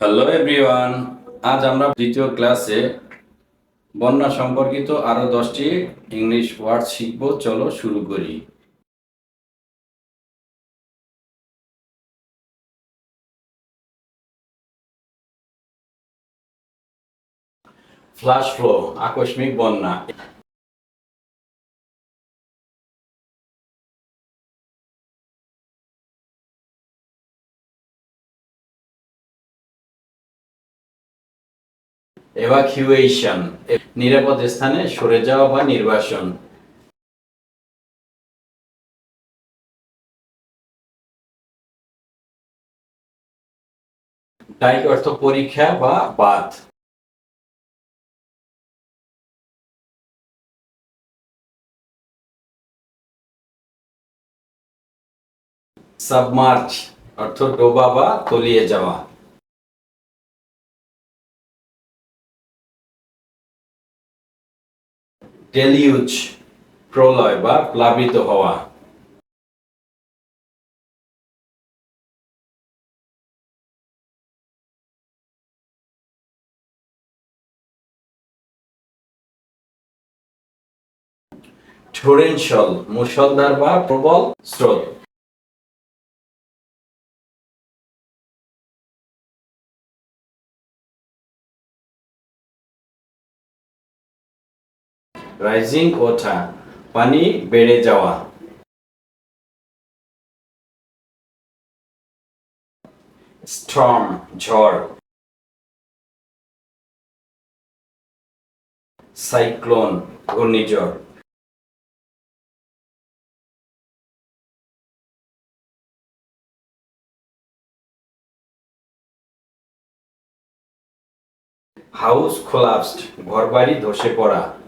Hello everyone আজ আমরা দ্বিতীয় ক্লাসে বন্যা সম্পর্কিত আরও দশটি ইংলিশ ওয়ার্ড শিখব, চলো শুরু করি। ফ্লাশ ফ্লো আকস্মিক বন্যা। এভাকিউয়েশন নিরাপদ স্থানে সরে যাওয়া বা নির্বাসন। ডাইক অর্থ পরীক্ষা বা বাদ। সাবমার্চ, অর্থ ডোবা বা তলিয়ে যাওয়া। ডেলিউজ প্রলয় বা প্লাবিত হওয়া। ঝোরেনশল মুসলধার বা প্রবল স্রোত। রাইজিং ওঠা পানি বেড়ে যাওয়া। স্টর্ম ঝড়। সাইক্লোন ঘূর্ণিঝড়। হাউস কোলাপসড ঘরবাড়ি ধসে পড়া।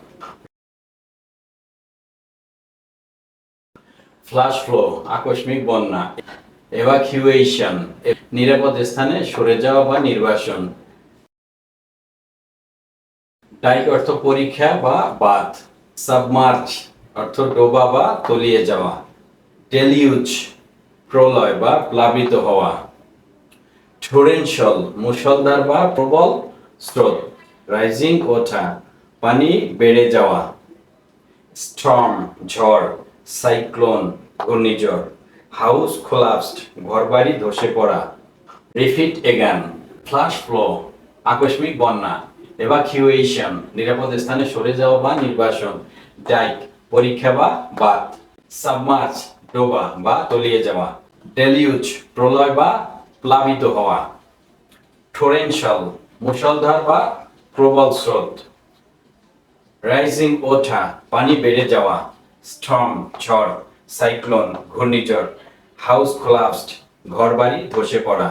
ফ্লাশ ফ্লো, আকস্মিক বন্যা এভাকিউয়েশন নিরাপদ স্থানে সরে যাওয়া বা নির্বাসন। ডাইক অর্থ পরীক্ষা বা বাদ, সাবমার্চ অর্থ ডোবা বা তলিয়ে যাওয়া ডেলিউজ প্রলয় বা প্লাবিত হওয়া। টোরেনশাল মুষলধার বা প্রবল স্রোত রাইজিং ওঠা পানি বেড়ে যাওয়া। স্টর্ম ঝড় সাইক্লোন, ঘূর্ণিঝড়, হাউস কোলাপসড, ঘরবাড়ি ধসে পড়া, রিফিট এগান, ফ্লাশ ফ্লো, আকস্মিক বন্যা এভাকিউয়েশন নিরাপদ স্থানে সরে যাওয়া বা নির্বাসন, ডাইক, পরীক্ষা বা বাদ সাবমার্চ ডোবা বা তলিয়ে যাওয়া ডেলিউজ প্রলয় বা প্লাবিত হওয়া টোরেনশাল মুষলধার বা প্রবল স্রোত রাইজিং ওঠা পানি বেড়ে যাওয়া স্টর্ম ঝড় সাইক্লোন ঘূর্ণিঝড় হাউস কোলাপসড ঘরবাড়ি ধসে পড়া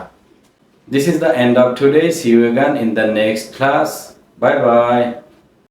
This is the end of today. See you again in the next class. Bye bye.